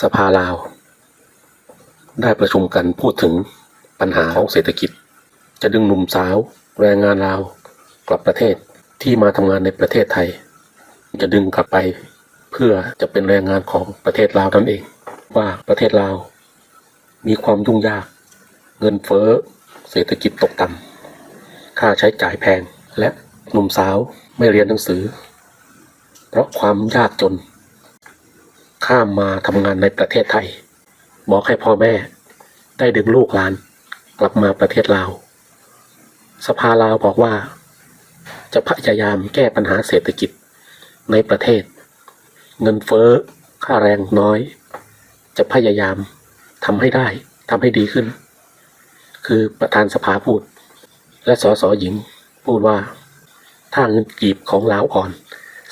สภาลาว ได้ประชุมกันพูดถึงปัญหาของเศรษฐกิจ จะดึงหนุ่มสาว แรงงานลาวกลับประเทศที่มาทำงานในประเทศไทย จะดึงกลับไปเพื่อจะเป็นแรงงานของประเทศลาวนั่นเอง ว่าประเทศลาว มีความยุ่งยาก เงินเฟ้อ เศรษฐกิจตกต่ำค่าใช้จ่ายแพงและหนุ่มสาวไม่เรียนหนังสือ เพราะความยากจน ข้ามมาทำงานในประเทศไทย บอกให้พ่อแม่ ได้ดึงลูกหลาน กลับมาประเทศลาว สภาลาวบอกว่า จะพยายามแก้ปัญหาเศรษฐกิจในประเทศ เงินเฟ้อ ค่าแรงน้อย จะพยายามทำให้ได้ทำให้ดีขึ้น คือประธานสภาพูด และสสหญิงพูดว่า ถ้าเงินกีบของลาวอ่อน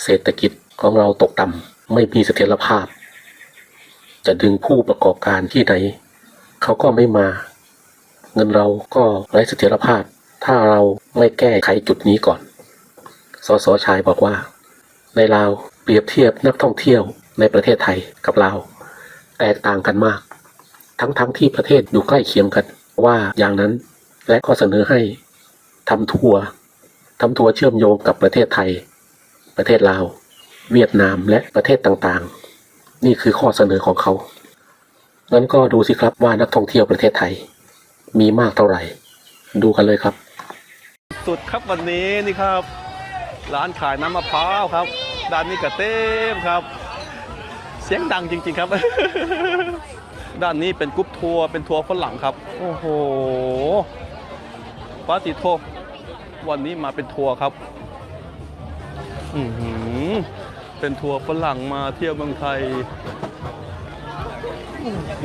เศรษฐกิจของเราตกต่ำไม่มีเสถียรภาพ จะดึงผู้ประกอบการที่ไหน เขาก็ไม่มา เงินเราก็ไร้เสถียรภาพ ถ้าเราไม่แก้ไขจุดนี้ก่อน สสชายบอกว่า ในลาวเปรียบเทียบนักท่องเที่ยวในประเทศไทยกับลาวแตกต่างกันมาก ทั้งๆทที่ประเทศอยู่ใกล้เคียงกันว่าอย่างนั้นและก็เสนอให้ทำทัวร์ทำทัวร์เชื่อมโยงกับประเทศไทย ประเทศลาว เวียดนามและประเทศต่างๆ นี่คือข้อเสนอของเขา งั้นก็ดูสิครับว่านักท่องเที่ยวประเทศไทย มีมากเท่าไหร่ ดูกันเลยครับ สุดครับวันนี้นี่ครับ ร้านขายน้ำมะพร้าวครับด้านนี้ก็เต็มครับ เสียงดังจริง ๆครับ ด้านนี้เป็นกรุ๊ปทัวร์เป็นทัวร์ฝรั่งครับ โอ้โหปาติโทวันนี้มาเป็นทัวร์ครับ เป็นทัวร์ฝรั่งมาเที่ยวเมืองไทย โอ้โห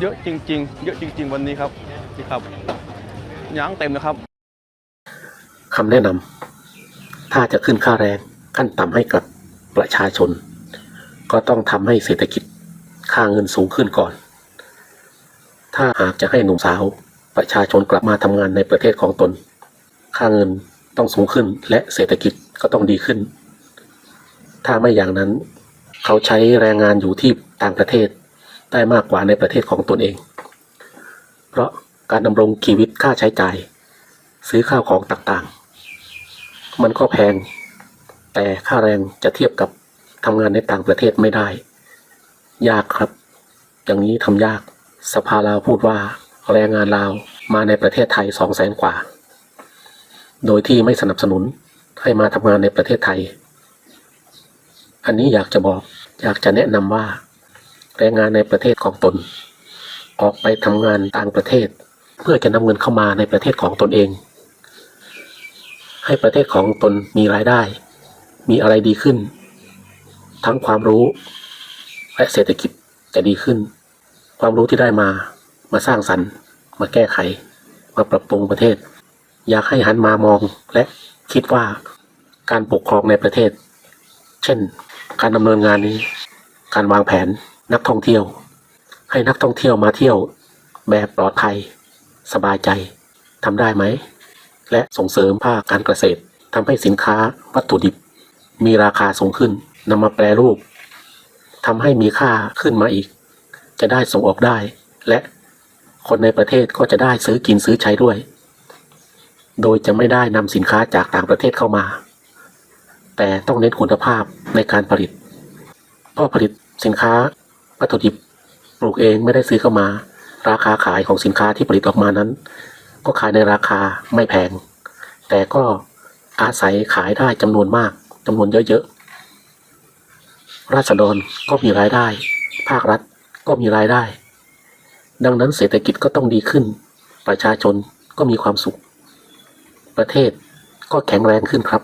เยอะจริง ๆ เยอะจริง ๆ วันนี้ครับนี่ครับย้างเต็มนะครับคำแนะนำถ้าจะขึ้นค่าแรงขั้นต่ำให้กับประชาชน ก็ต้องทำให้เศรษฐกิจค่าเงินสูงขึ้นก่อน ถ้าหากจะให้หนุ่มสาว ประชาชนกลับมาทำงานในประเทศของตน ค่าเงิน ต้องสูงขึ้นและเศรษฐกิจก็ต้องดีขึ้น ถ้าไม่อย่างนั้น เขาใช้แรงงานอยู่ที่ต่างประเทศได้มากกว่าในประเทศของตนเอง เพราะการดำรงชีวิตค่าใช้จ่าย ซื้อข้าวของต่างๆ มันก็แพง แต่ค่าแรงจะเทียบกับทำงานในต่างประเทศไม่ได้ ยากครับ อย่างนี้ทำยาก สภาลาวพูดว่าแรงงานลาวมาในประเทศไทยสองแสนกว่า โดยที่ไม่สนับสนุนให้มาทำงานในประเทศไทย อันนี้อยากจะบอกอยากจะแนะนำว่า แรงงานในประเทศของตน ออกไปทำงานต่างประเทศ เพื่อจะนำเงินเข้ามาในประเทศของตนเอง ให้ประเทศของตนมีรายได้ มีอะไรดีขึ้น ทั้งความรู้และเศรษฐกิจจะดีขึ้น ความรู้ที่ได้มามาสร้างสรรค์ มาแก้ไข มาปรับปรุงประเทศ อยากให้หันมามองและคิดว่าการปกครองในประเทศ เช่น การดำเนินงานนี้ การวางแผนนักท่องเที่ยว ให้นักท่องเที่ยวมาเที่ยวแบบปลอดภัย สบายใจทำได้ไหม และส่งเสริมภาคการเกษตรทำให้สินค้าวัตถุดิบ มีราคาสูงขึ้นนำมาแปรรูปทำให้มีค่าขึ้นมาอีก จะได้ส่งออกได้ และคนในประเทศก็จะได้ซื้อกินซื้อใช้ด้วย โดยจะไม่ได้นำสินค้าจากต่างประเทศเข้ามา แต่ต้องเน้นคุณภาพในการผลิตเพราะผลิตสินค้าวัตถุดิบปลูกเองไม่ได้ซื้อเข้ามา ราคาขายของสินค้าที่ผลิตออกมานั้น ก็ขายในราคาไม่แพง แต่ก็อาศัยขายได้จำนวนมากจำนวนเยอะๆ ราษฎรก็มีรายได้ ภาครัฐก็มีรายได้ ดังนั้นเศรษฐกิจก็ต้องดีขึ้น ประชาชนก็มีความสุข ประเทศก็แข็งแรงขึ้นครับ